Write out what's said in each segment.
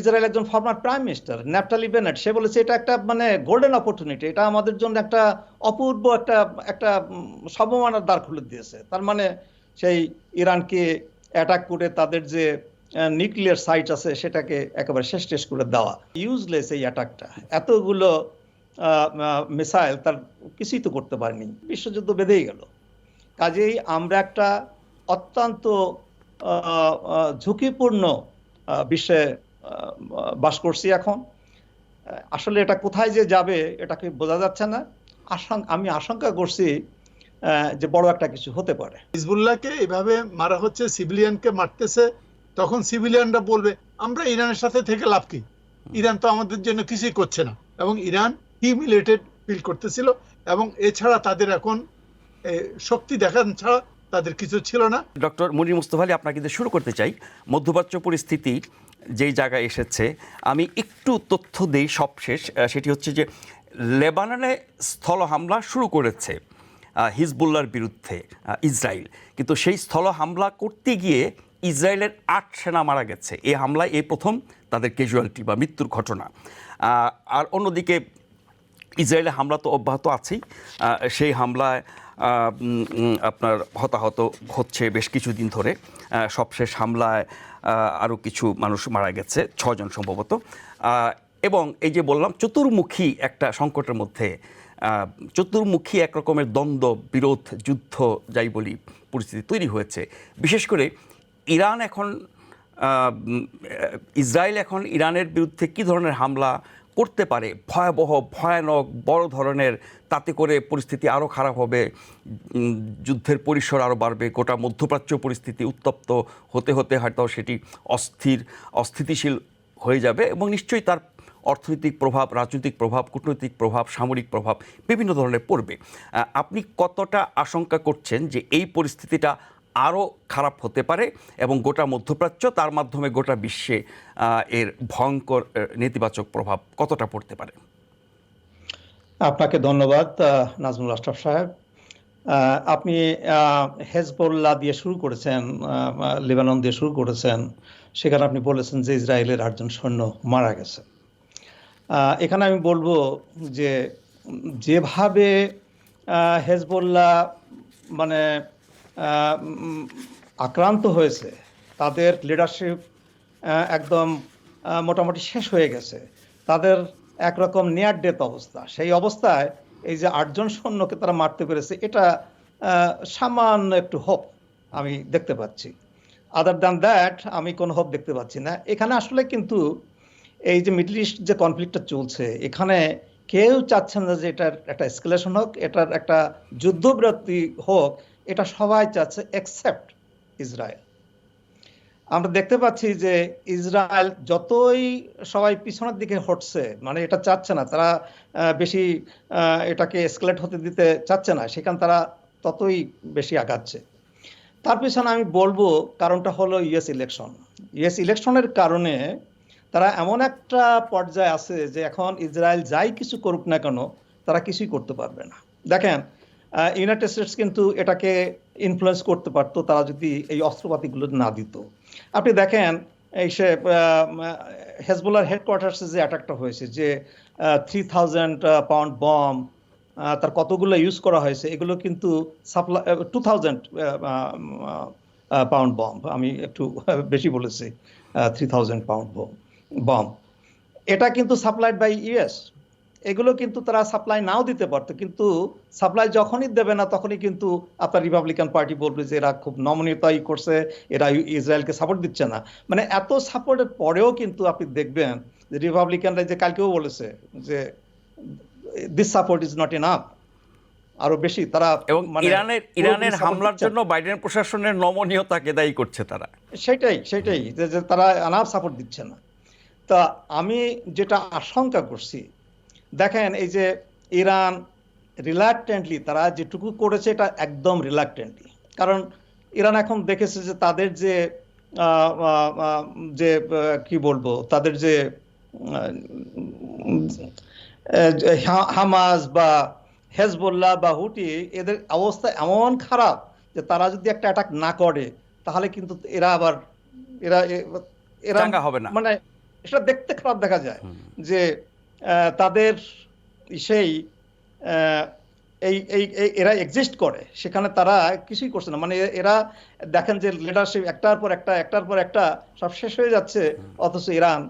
Israel একজন former prime minister Naftali Bennett সে বলেছে এটা একটা মানে গোল্ডেন অপরচুনিটি এটা আমাদের জন্য একটা অপূর্ব একটা একটা সম্ভাবনার দ্বার খুলে দিয়েছে। তার মানে সেই ইরানকে অ্যাটাক করে তাদের যে নিউক্লিয়ার সাইট আছে, সেটাকে একেবারে শেষ টেস করে দেওয়া। ইউজলেস এই অ্যাটাকটা এতগুলো মিসাইল তার কিছুই তো করতে পারেনি। বিশ্বযুদ্ধ বেঁধেই গেল। কাজেই আমরা একটা অত্যন্ত ঝুঁকিপূর্ণ বিশ্বে বাস করছি এখন। আসলে এটা কোথায় যে যাবে এটাকে বোঝা যাচ্ছে না। আমি আশঙ্কা করছি যে বড় একটা কিছু হতে পারে। হিজবুল্লাহকে এভাবে মারা হচ্ছে সিভিলিয়ানকে মারতেছে তখন সিভিলিয়ানরা বলবে আমরা ইরানের সাথে থেকে লাভ কি? ইরান তো আমাদের জন্য কিছুই করছে না। এবং ইরান হিউমিলেটেড ফিল করতেছিল এবং এছাড়া তাদের এখন শক্তি দেখান ছাড়া তাদের কিছু ছিল না। ডক্টর মনির মুস্তফা আলী আপনাকে শুরু করতে চাই। মধ্যপ্রাচ্য পরিস্থিতি যেই জায়গায় এসেছে, আমি একটু তথ্য দিই সবশেষ সেটি হচ্ছে যে লেবাননে স্থল হামলা শুরু করেছে হিজবুল্লার বিরুদ্ধে ইসরায়েল কিন্তু সেই স্থল হামলা করতে গিয়ে ইসরায়েলের আট সেনা মারা গেছে। এই হামলায় এই প্রথম তাদের ক্যাজুয়ালিটি বা মৃত্যুর ঘটনা। আর অন্যদিকে ইসরায়েলের হামলা তো অব্যাহত আছেই। সেই হামলায় আপনার হতাহত হচ্ছে বেশ কিছুদিন ধরে। সবশেষ হামলায় আরও কিছু মানুষ মারা গেছে ছজন সম্ভবত। এবং এই যে বললাম, চতুর্মুখী একটা সংকটের মধ্যে চতুর্মুখী এক রকমের দ্বন্দ্ব, বিরোধ, যুদ্ধ, যাই বলি, পরিস্থিতি তৈরি হয়েছে। বিশেষ করে ইরান এখন ইসরায়েল এখন ইরানের বিরুদ্ধে কী ধরনের হামলা করতে পারে। ভয়াবহ, ভয়ানক, বড় ধরনের, তাতে করে পরিস্থিতি আরও খারাপ হবে। যুদ্ধের পরিসর আরও বাড়বে, গোটা মধ্যপ্রাচ্য পরিস্থিতি উত্তপ্ত হতে হতে হয়তো সেটি অস্থির, অস্থিতিশীল হয়ে যাবে এবং নিশ্চয়ই তার অর্থনৈতিক প্রভাব, রাজনৈতিক প্রভাব, কূটনৈতিক প্রভাব, সামরিক প্রভাব বিভিন্ন ধরনের পড়বে। আপনি কতটা আশঙ্কা করছেন যে এই পরিস্থিতিটা আরও খারাপ হতে পারে এবং গোটা মধ্যপ্রাচ্য তার মাধ্যমে গোটা বিশ্বে এর ভয়ঙ্কর নেতিবাচক প্রভাব কতটা পড়তে পারে? আপনাকে ধন্যবাদ নাজমুল আশরাফ সাহেব। আপনি আহ, হেজবুল্লাহ দিয়ে শুরু করেছেন লেবানন দিয়ে শুরু করেছেন। সেখানে আপনি বলেছেন যে ইসরায়েলের আটজন সৈন্য মারা গেছে। এখানে আমি বলব যে যেভাবে আহ, হেজবুল্লাহ মানে আক্রান্ত হয়েছে, তাদের লিডারশিপ একদম মোটামুটি শেষ হয়ে গেছে। তাদের একরকম নেয়ার ডেথ অবস্থা। সেই অবস্থায় এই যে আটজন সৈন্যকে তারা মারতে পেরেছে, এটা সামান্য একটু হোপ আমি দেখতে পাচ্ছি। আদার দ্যান দ্যাট আমি কোনো হোপ দেখতে পাচ্ছি না। এখানে আসলে কিন্তু এই যে মিডল ইস্ট যে কনফ্লিক্টটা চলছে, এখানে কেউ চাচ্ছেন না যে এটার একটা এসকেলেশন হোক, এটার একটা যুদ্ধবিরতি হোক। এটা সবাই চাচ্ছে এক্সেপ্ট ইসরায়েল। আমরা দেখতে পাচ্ছি যে ইসরায়েল যতই সবাই পিছনের দিকে হটছে মানে এটা চাচ্ছে না, তারা বেশি এটাকে এসকেলেট হতে দিতে চাচ্ছে না, সেখানে তারা ততই বেশি আগাচ্ছে। তার পিছনে আমি বলব কারণটা হলো ইউএস ইলেকশন ইউএস ইলেকশনের কারণে তারা এমন একটা পর্যায়ে আছে যে এখন ইসরায়েল যাই কিছু করুক না কেন, তারা কিছুই করতে পারবে না। দেখেন ইউনাইটেড স্টেটস কিন্তু এটাকে ইনফ্লুয়েন্স করতে পারতো, তারা যদি এই অস্ত্রপাতিগুলো না দিত। আপনি দেখেন, এই সে হেজবুলার হেডকোয়ার্টার্সে যে অ্যাটাকটা হয়েছে, যে থ্রি থাউজেন্ড পাউন্ড বম তার কতগুলো ইউজ করা হয়েছে, এগুলো কিন্তু supply two thousand pound bomb আমি একটু বেশি বলেছি থ্রি থাউজেন্ড পাউন্ড বম এটা কিন্তু সাপ্লাইড বাই ইউএস এগুলো কিন্তু তারা সাপ্লাই নাও দিতে পারতো। কিন্তু সাপ্লাই যখনই দেবে না তখনই কিন্তু আপনার রিপাবলিকান পার্টি বলবে যে এরা খুব নমনীয়তাই করছে এরা ইসরায়েলকে সাপোর্ট দিচ্ছে না। মানে এত সাপোর্টের পরেও কিন্তু আপনি দেখবেন যে রিপাবলিকানরা যে কালকেও বলেছে যে this support is not enough আরও বেশি তারা এবং মানে ইরানের ইরানের হামলার জন্য বাইডেন প্রশাসনের নমনীয়তাকে দায়ী করছে তারা। সেটাই সেটাই যে যে তারা আনাফ সাপোর্ট দিচ্ছে না। তা আমি যেটা আশঙ্কা করছি দেখেন এই যে ইরান রিলাক্টেন্টলি তারা যেটুকু করেছে এটা একদম রিলাক্টেন্টলি কারণ ইরান এখন দেখেছে যে তাদের যে যে কি বলব তাদের যে আহ, আহ, যে হা- হামাস বা হেজবুল্লাহ বা হুটি এদের অবস্থা এমন খারাপ যে তারা যদি একটা অ্যাটাক না করে তাহলে কিন্তু এরা আবার এরা এরা হবে না। মানে এটা দেখতে খারাপ দেখা যায় যে তাদের সেই এই এই এরা এক্সিস্ট করে। সেখানে তারা কিছুই করছে না। মানে এরা দেখেন যে লিডারশিপ একটার পর একটা, একটার পর একটা সব শেষ হয়ে যাচ্ছে। অথচ ইরান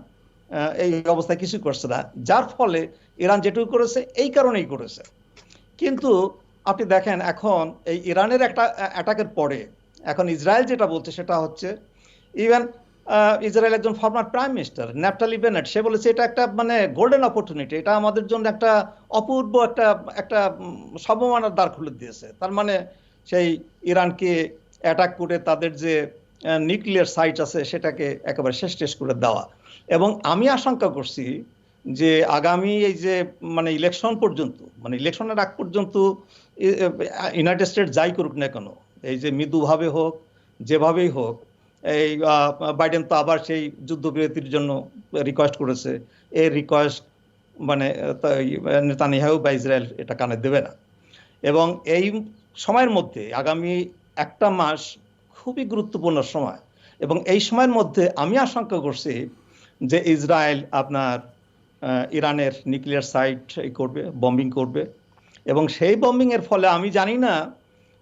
এই অবস্থায় কিছু করছে না। যার ফলে ইরান যেটুকু করেছে, এই কারণেই করেছে। কিন্তু আপনি দেখেন এখন এই ইরানের একটা অ্যাটাকের পরে, এখন ইসরায়েল যেটা বলছে সেটা হচ্ছে ইভেন ইসরায়েল একজন former prime minister Naftali Bennett সে বলেছে এটা একটা মানে গোল্ডেন অপরচুনিটি এটা আমাদের জন্য একটা অপূর্ব একটা একটা সম্ভাবনার দ্বার খুলে দিয়েছে। তার মানে সেই ইরানকে অ্যাটাক করে তাদের যে নিউক্লিয়ার সাইট আছে সেটাকে একেবারে শেষ টেস করে দেওয়া। এবং আমি আশঙ্কা করছি যে আগামী এই যে মানে ইলেকশন পর্যন্ত মানে ইলেকশনের আগ পর্যন্ত ইউনাইটেড স্টেট যাই করুক না কেন, এই যে মৃদুভাবে হোক, যেভাবেই হোক এই বাইডেন তো আবার সেই যুদ্ধবিরতির জন্য রিকোয়েস্ট করেছে। এই রিকোয়েস্ট মানে নেতানিয়াহু বা ইসরায়েল এটা কানে দেবে না। এবং এই সময়ের মধ্যে আগামী একটা মাস খুবই গুরুত্বপূর্ণ সময়। এবং এই সময়ের মধ্যে আমি আশঙ্কা করছি যে ইসরায়েল আপনার ইরানের নিউক্লিয়ার সাইট করবে বম্বিং করবে। এবং সেই বম্বিং এর ফলে আমি জানি না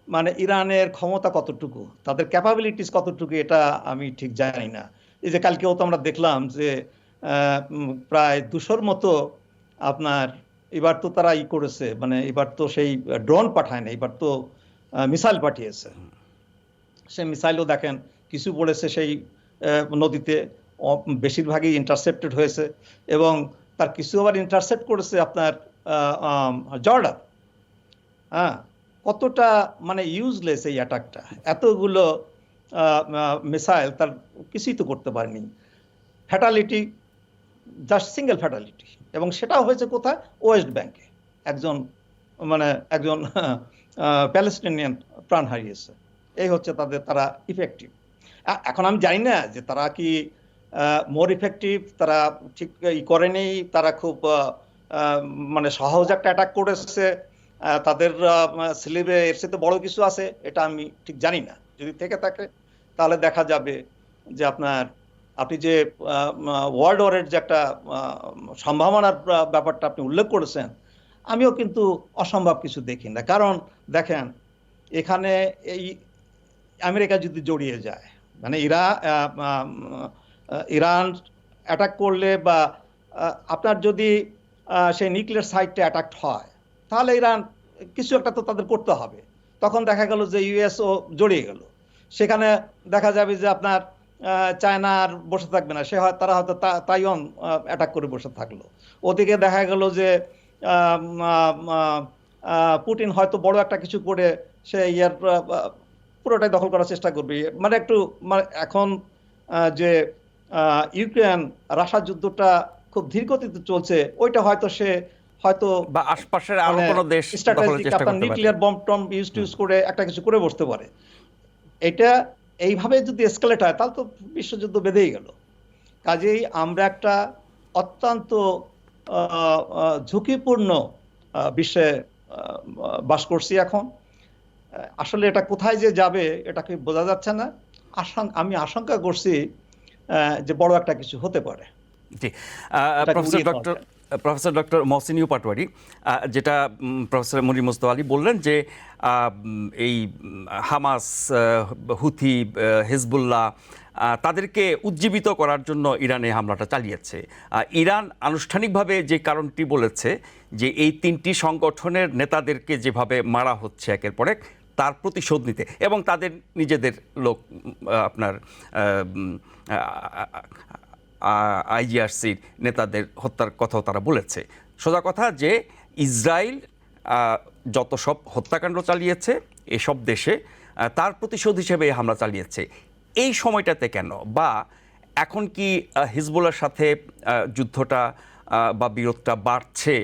মানে ইরানের ক্ষমতা কতটুকু? তাদের ক্যাপাবিলিটিস কতটুকু এটা আমি ঠিক জানি না। এই যে কালকেও তো আমরা দেখলাম যে প্রায় দুশোর মতো আপনার এবার তো তারা ই করেছে মানে এবার তো সেই ড্রোন পাঠায় না এবার তো মিসাইল পাঠিয়েছে। সে মিসাইলও দেখেন, কিছু পড়েছে সেই নদীতে বেশিরভাগই ইন্টারসেপ্টেড হয়েছে এবং তার কিছু আবার ইন্টারসেপ্ট করেছে আপনার জর্ডান। হ্যাঁ কতটা মানে ইউজলেস এই অ্যাটাকটা এতগুলো মিসাইল তার কিছুই তো করতে পারেনি। ফ্যাটালিটি জাস্ট সিঙ্গেল ফ্যাটালিটি এবং সেটাও হয়েছে কোথায়? ওয়েস্ট ব্যাংকে একজন মানে একজন প্যালেস্টিনিয়ান প্রাণ হারিয়েছে। এই হচ্ছে তাদের, তারা ইফেক্টিভ এখন আমি জানি না যে তারা কি মোর ইফেক্টিভ তারা ঠিক ই করেনি, তারা খুব মানে সহজ একটা অ্যাটাক করেছে। তাদের স্লিভে এর সাথে বড় কিছু আছে, এটা আমি ঠিক জানি না। যদি থেকে থাকে, তাহলে দেখা যাবে যে আপনার, আপনি যে ওয়ার্ল্ড ওয়ারের যে একটা সম্ভাবনার ব্যাপারটা আপনি উল্লেখ করেছেন, আমিও কিন্তু অসম্ভব কিছু দেখি না। কারণ দেখেন, এখানে এই আমেরিকা যদি জড়িয়ে যায় মানে ইরা ইরান অ্যাটাক করলে বা আপনার যদি সেই নিউক্লিয়ার সাইটটা অ্যাটাক হয়, তাহলে ইরান কিছু একটা তো তাদের করতে হবে। তখন দেখা গেল যে ইউএসও জড়িয়ে গেল। সেখানে দেখা যাবে যে আপনার চায়না আর বসে থাকবে না। সে হয়, তারা হয়তো তাইওয়ান অ্যাটাক করে বসে থাকল। ওদিকে দেখা গেল যে পুটিন হয়তো বড় একটা কিছু করে সে ইয়ার পুরোটাই দখল করার চেষ্টা করবে। মানে একটু মানে এখন যে ইউক্রেন রাশিয়া যুদ্ধটা খুব ধীর গতিতে চলছে, ওইটা হয়তো সে হয়তো বা আশপাশের আরও মানে কোনো দেশ স্ট্র্যাটেজিক আপনার নিউক্লিয়ার বম্ব টম ইউজ টিউজ করে একটা কিছু করে বসতে পারে। এটা এইভাবে যদি এসকালেট হয় তাহলে তো বিশ্বযুদ্ধ বেঁধেই গেল। কাজেই আমরা একটা অত্যন্ত ঝুঁকিপূর্ণ বিশ্বে বাস করছি এখন। আসলে এটা কোথায় যে যাবে এটাকে বোঝা যাচ্ছে না। আশঙ্কা আমি আশঙ্কা করছি আহ, যে বড় একটা কিছু হতে পারে। জি। প্রফেসর ডক্টর প্রফেসর ডক্টর মহসিনিউ পাটোয়ারি আহ, যেটা প্রফেসর মনির মুস্তফা আলী বললেন যে এই হামাস হুথি হিজবুল্লাহ তাদেরকে উজ্জীবিত করার জন্য ইরানে হামলাটা চালিয়েছে। ইরান আনুষ্ঠানিকভাবে যে কারণটি বলেছে যে এই তিনটি সংগঠনের নেতাদেরকে যেভাবে মারা হচ্ছে একের পর এক তার প্রতিশোধ নিতে এবং তাদের নিজেদের লোক আপনার আইজিআরসির নেতাদের হত্যার কথাও তারা বলেছে। সোজা কথা যে ইসরায়েল যত সব হত্যাকাণ্ড চালিয়েছে এসব দেশে তার প্রতিশোধ হিসেবে হামলা চালিয়েছে। এই সময়টাতে কেন? বা এখন কি হিজবুলের সাথে যুদ্ধটা বা বিরোধটা বাড়ছে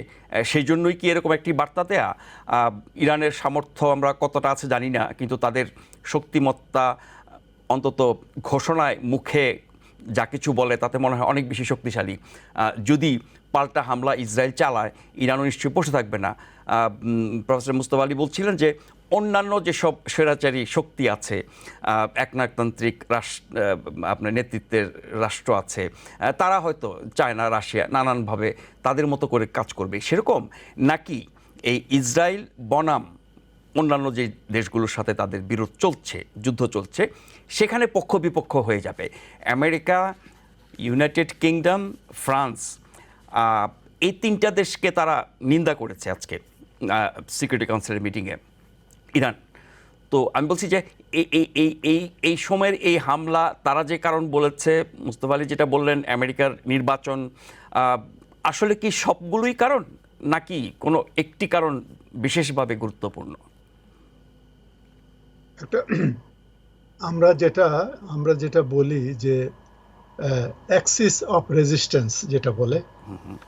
সেই জন্যই কি এরকম একটি বার্তা দেয়া? ইরানের সামর্থ্য আমরা কতটা আছে জানি না, কিন্তু তাদের শক্তিমত্তা অন্তত ঘোষণায় মুখে যা কিছু বলে তাতে মনে হয় অনেক বেশি শক্তিশালী। যদি পাল্টা হামলা ইসরায়েল চালায় ইরানও নিশ্চয়ই বসে থাকবে না। প্রফেসর মুস্তফা আলী বলছিলেন যে অন্যান্য যেসব স্বৈরাচারী শক্তি আছে আহ, একনায়কতান্ত্রিক রাষ্ট্র আপনার নেতৃত্বের রাষ্ট্র আছে তারা হয়তো চায়না রাশিয়া নানানভাবে তাদের মতো করে কাজ করবে। সেরকম নাকি এই ইসরায়েল বনাম অন্যান্য যে দেশগুলোর সাথে তাদের বিরোধ চলছে, যুদ্ধ চলছে, সেখানে পক্ষ বিপক্ষ হয়ে যাবে। আমেরিকা, ইউনাইটেড কিংডম, ফ্রান্স এই তিনটা দেশকে তারা নিন্দা করেছে আজকে সিকিউরিটি কাউন্সিলের মিটিংয়ে, ইরান। তো আমি বলছি যে, এই এই এই এই সময়ের এই হামলা, তারা যে কারণ বলেছে, মুস্তফা আলী যেটা বললেন, আমেরিকার নির্বাচন আসলে কি সবগুলোই কারণ? নাকি কোনো একটি কারণ বিশেষভাবে গুরুত্বপূর্ণ? একটা আমরা যেটা আমরা যেটা বলি যে অ্যাক্সিস অফ রেজিস্ট্যান্স যেটা বলে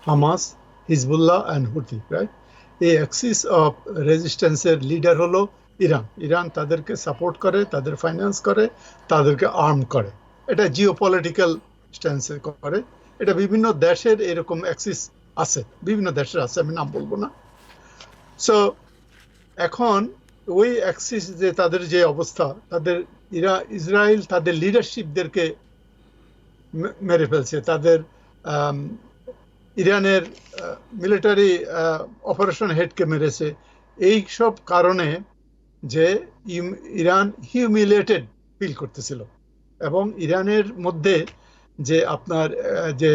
Hamas Hezbollah and Houthi right এই অ্যাক্সিস অফ রেজিস্ট্যান্সের লিডার হলো ইরান। ইরান তাদেরকে সাপোর্ট করে তাদের ফাইন্যান্স করে তাদেরকে আর্ম করে। এটা জিও পলিটিক্যাল স্ট্যান্সে করে। এটা বিভিন্ন দেশের এরকম অ্যাক্সিস আছে বিভিন্ন দেশের আছে আমি নাম বলব না। সো এখন ওই অ্যাক্সিস যে তাদের যে অবস্থা, তাদের ইরা ইসরায়েল তাদের লিডারশিপদেরকে মেরে ফেলছে। তাদের ইরানের মিলিটারি অপারেশন হেডকে মেরেছে। এই সব কারণে যে ইরান হিউমিলেটেড ফিল করতেছিল। এবং ইরানের মধ্যে যে আপনার যে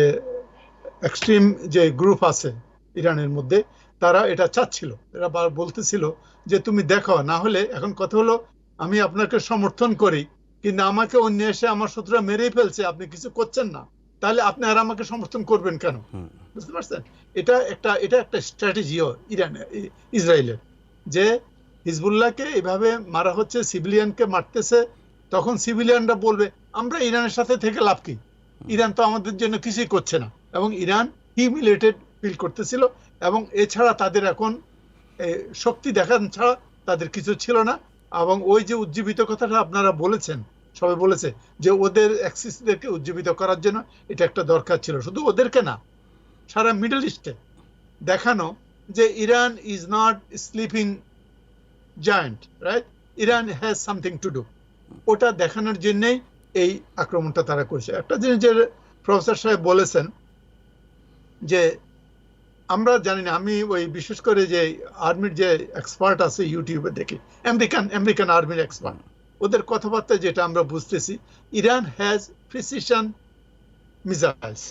এক্সট্রিম যে গ্রুপ আছে ইরানের মধ্যে তারা এটা চাচ্ছিল। এরা বলতেছিল যে তুমি দেখো না হলে এখন কথা হলো আমি আপনাকে সমর্থন করি কিন্তু আমাকে অন্য এসে আমার শত্রুরা মেরেই ফেলছে আপনি কিছু করছেন না। তাহলে আপনি আর আমাকে সমর্থন করবেন কেন? বুঝতে পারছেন? এটা একটা এটা একটা স্ট্র্যাটেজিও ইরানের ইসরায়েলের। যে হিজবুল্লাহকে এভাবে মারা হচ্ছে সিভিলিয়ানকে মারতেছে তখন সিভিলিয়ানরা বলবে আমরা ইরানের সাথে থেকে লাভ কি? ইরান তো আমাদের জন্য কিছুই করছে না। এবং ইরান হিউমিলেটেড ফিল করতেছিল। এবং এছাড়া তাদের এখন শক্তি দেখান ছাড়া তাদের কিছু ছিল না। এবং ওই যে উজ্জীবিত কথাটা আপনারা বলেছেন, সবাই বলেছে যে ওদের অ্যাক্সিসদেরকে উজ্জীবিত করার জন্য এটা একটা দরকার ছিল। শুধু ওদেরকে না, সারা মিডল ইস্টে দেখানো যে Iran is not sleeping giant right Iran has something to do ওটা দেখানোর জন্যেই এই আক্রমণটা তারা করেছে। একটা জিনিস যে প্রফেসর সাহেব বলেছেন যে আমরা জানি না, আমি ওই বিশেষ করে যে আর্মির যে এক্সপার্ট আছে ইউটিউবে দেখি, আমেরিকান আমেরিকান আর্মির এক্সপার্ট ওদের কথাবার্তা যেটা আমরা বুঝতেছি, ইরান হ্যাজ প্রিসিশন মিসাইলস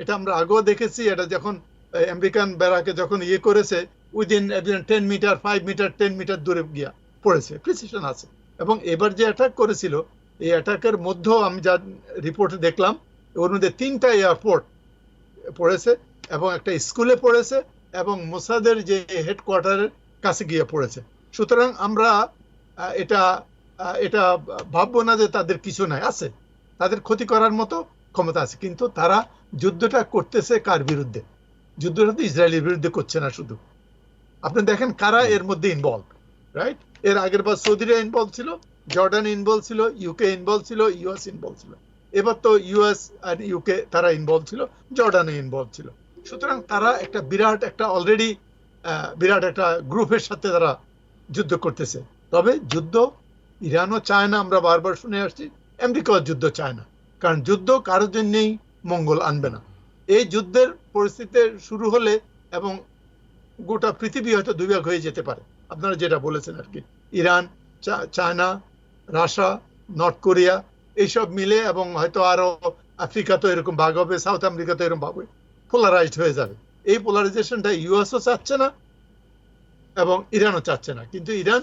এটা আমরা আগেও দেখেছি, এটা যখন আমেরিকান ব্যারাকে যখন ইয়ে করেছে within ten meter five meter ten meter দূরে গিয়া পড়েছে প্রিসিশন আছে। এবং এবার যে অ্যাটাক করেছিল, এই অ্যাটাকের মধ্যেও আমি যা রিপোর্টে দেখলাম, ওর মধ্যে তিনটা এয়ারপোর্ট পড়েছে এবং একটা স্কুলে পড়েছে এবং মোসাদের যে হেডকোয়ার্টারের কাছে গিয়ে পড়েছে। সুতরাং আমরা এটা এটা ভাববো না যে তাদের কিছু নাই আছে। তাদের ক্ষতি করার মতো ক্ষমতা আছে কিন্তু তারা যুদ্ধটা করতেছে কার বিরুদ্ধে? যুদ্ধটা তো ইসরায়েলের বিরুদ্ধে করছে না শুধু। আপনি দেখেন কারা এর মধ্যে ইনভলভ রাইট এর আগের বার সৌদিরা ইনভলভ ছিল জর্ডান ইনভলভ ছিল ইউকে ইনভলভ ছিল ইউএস ইনভলভ ছিল। এবার তো ইউএস আর ইউকে তারা ইনভলভ ছিল জর্ডানে ইনভলভ ছিল। সুতরাং তারা একটা বিরাট, একটা অলরেডি বিরাট একটা গ্রুপের সাথে তারা যুদ্ধ করতেছে। তবে যুদ্ধ ইরানও চায় না আমরা বারবার শুনে আসছি আমেরিকাও যুদ্ধ চায় না কারণ যুদ্ধ কারোর জন্যই মঙ্গল আনবে না। এই যুদ্ধের পরিস্থিতি শুরু হলে এবং গোটা পৃথিবী হয়তো দুই ভাগ হয়ে যেতে পারে। আপনারা যেটা বলেছেন আর কি, Iran China, Russia, North Korea, এইসব মিলে এবং হয়তো আরও আফ্রিকা তো এরকম ভাগ হবে, সাউথ আমেরিকা তো এরকম ভাগ হবে। পোলারাইজড হয়ে যাবে। এই পোলারাইজেশনটা ইউএসও চাচ্ছে না এবং ইরানও চাচ্ছে না। কিন্তু ইরান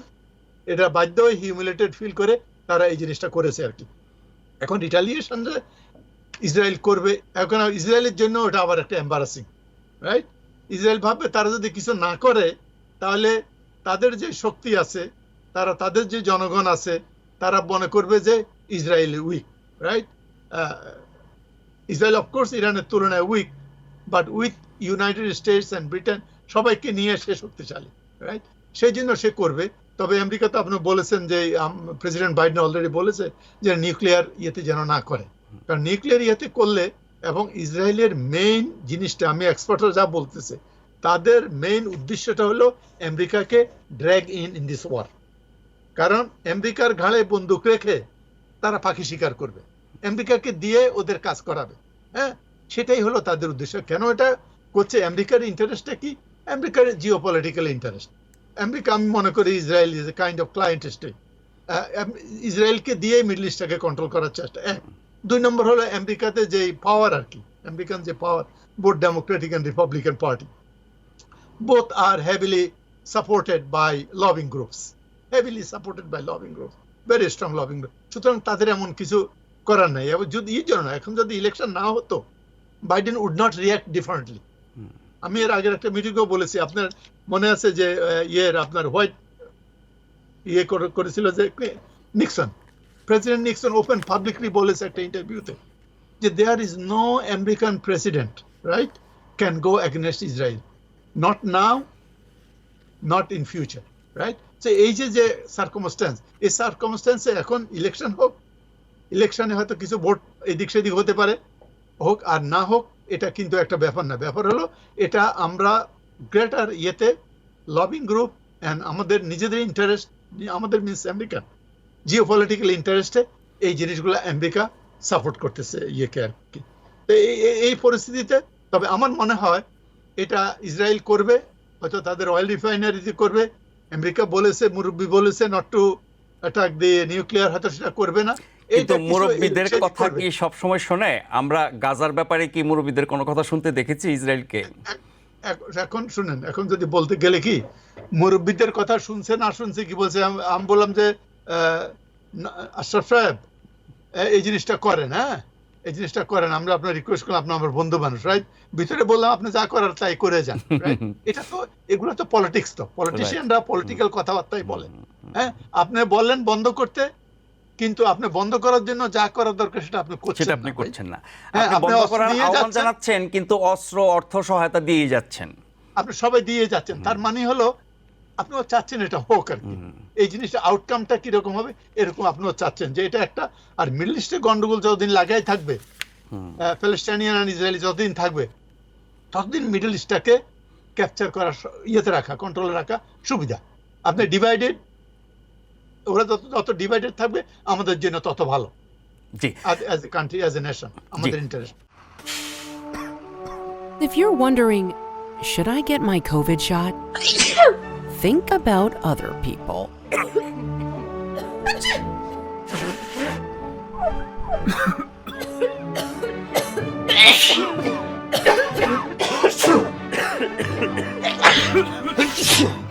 এটা বাধ্য হয়ে হিউমিলেটেড ফিল করে তারা এই জিনিসটা করেছে আর কি। এখন রিটালিয়েশন ইসরায়েল করবে। এখন ইসরায়েলের জন্য ওটা আবার একটা এম্বারাসিং রাইট ইসরায়েল ভাববে তারা যদি কিছু না করে, তাহলে তাদের যে শক্তি আছে, তারা তাদের যে জনগণ আছে, তারা মনে করবে যে Israel weak right Israel of course ইরানের তুলনায় weak but with United States and Britain সবাইকে নিয়ে সে শক্তিশালী রাইট সেই জন্য সে করবে। তবে আমেরিকা তো আপনি বলেছেন যে প্রেসিডেন্ট বাইডেন অলরেডি বলেছে যে নিউক্লিয়ার ইয়েতে যেন না করে। কারণ নিউক্লিয়ার ইয়েতে করলে এবং ইসরায়েলের মেইন জিনিসটা, আমি এক্সপার্টরা যা বলতেছে, তাদের মেইন উদ্দেশ্যটা হলো আমেরিকাকে drag in in this war কারণ আমেরিকার ঘাড়ে বন্দুক রেখে তারা পাখি শিকার করবে। আমেরিকাকে দিয়ে ওদের কাজ করাবে। হ্যাঁ? সেটাই হলো তাদের উদ্দেশ্য। কেন এটা করছে? আমেরিকার ইন্টারেস্টটা কি? আমেরিকার জিও পলিটিক্যাল ইন্টারেস্ট আমেরিকা, আমি মনে করি Israel is a kind of client state ইসরায়েলকে দিয়ে মিডল ইস্টটাকে কন্ট্রোল করার চেষ্টা। এক। দুই নম্বর হলো আমেরিকাতে যে পাওয়ার আর কি। আমেরিকান যে power both Democratic and Republican party both R heavily supported by lobbying groups heavily supported by lobbying groups very strong lobbying group সুতরাং তাদের এমন কিছু করার নাই। এবং যদি, এই জন্য এখন যদি ইলেকশন না হতো Biden would not react differently আমি এর আগের একটা মিটিংও বলেছি। আপনার মনে আছে যে ইয়ের আপনার হোয়াইট ইয়ে করেছিল যে Nixon. President Nixon open publicly বলেছে একটা ইন্টারভিউতে যে there is no American president right can go against Israel not now not in future right তো এই যে যে সার্কমস্ট্যান্স এই সার্কমস্ট্যান্সে এখন ইলেকশন হোক ইলেকশনে হয়তো কিছু ভোট এদিক সেদিক হতে পারে। হোক আর না হোক, এটা কিন্তু একটা ব্যাপার না। ব্যাপার হলো, এটা আমরা গ্রেটার ইয়েতে লবিং গ্রুপ অ্যান্ড আমাদের নিজেদের ইন্টারেস্ট আমাদের মিনস আমেরিকা জিও পলিটিক্যাল ইন্টারেস্টে এই জিনিসগুলো আমেরিকা সাপোর্ট করতেছে ইয়েকে আর কি। তো এই পরিস্থিতিতে, তবে আমার মনে হয় এটা ইসরায়েল করবে, হয়তো তাদের অয়েল রিফাইনারিতে করবে। আমেরিকা বলেছে, মুরব্বী বলেছে নট টু অ্যাটাক দিয়ে নিউক্লিয়ার হয়তো সেটা করবে না। কিন্তু মুরব্বীদের কথা। কি সবসময় শোনে? আমরা গাজার ব্যাপারে কি মুরব্বীদের কোনো কথা শুনতে দেখেছি ইসরায়েলকে? এখন শুনেন এখন যদি বলতে গেলে কি মুরব্বীদের কথা শুনছে না শুনছে কি বলছে? আমি বললাম যে আশরাফ সাহেব এই জিনিসটা করেন হ্যাঁ? এই জিনিসটা করেন আমরা আপনার রিকোয়েস্ট করলাম আপনার আমার বন্ধু মানুষ রাইট ভিতরে বললাম আপনি যা করার তাই করে যান? এটা তো এগুলো তো পলিটিক্স তো। পলিটিশিয়ানরা পলিটিক্যাল কথাবার্তাই বলেন হ্যাঁ? আপনি বললেন বন্ধ করতে কিন্তু আপনি বন্ধ করার জন্য যা করার দরকার সেটা আপনি করছেন সেটা আপনি করছেন না। হ্যাঁ, আপনি বন্ধ করার আহ্বান জানাচ্ছেন কিন্তু অস্ত্র অর্থ সহায়তা দিয়ে যাচ্ছেন। আপনি সবাই দিয়ে যাচ্ছেন। তার মানে হলো আপনিও চাচ্ছেন এটা হোক আর কি। এই জিনিসটা আউটকামটা কীরকম হবে এরকম আপনিও চাচ্ছেন যে এটা একটা আর মিডল ইস্টে গন্ডগোল যতদিন লাগাই থাকবে প্যালেস্টাইনিয়ান আর ইসরায়েলি যতদিন থাকবে ততদিন মিডল ইস্টটাকে ক্যাপচার করার স- ইয়েতে রাখা কন্ট্রোলে রাখা সুবিধা। আপনি ডিভাইডেড ওরা যত যত ডিভাইডেড থাকবে আমাদের জন্য তত ভালো জি as a country as a nation আমাদের interest If you're wondering, should I get my COVID shot? Think about other people.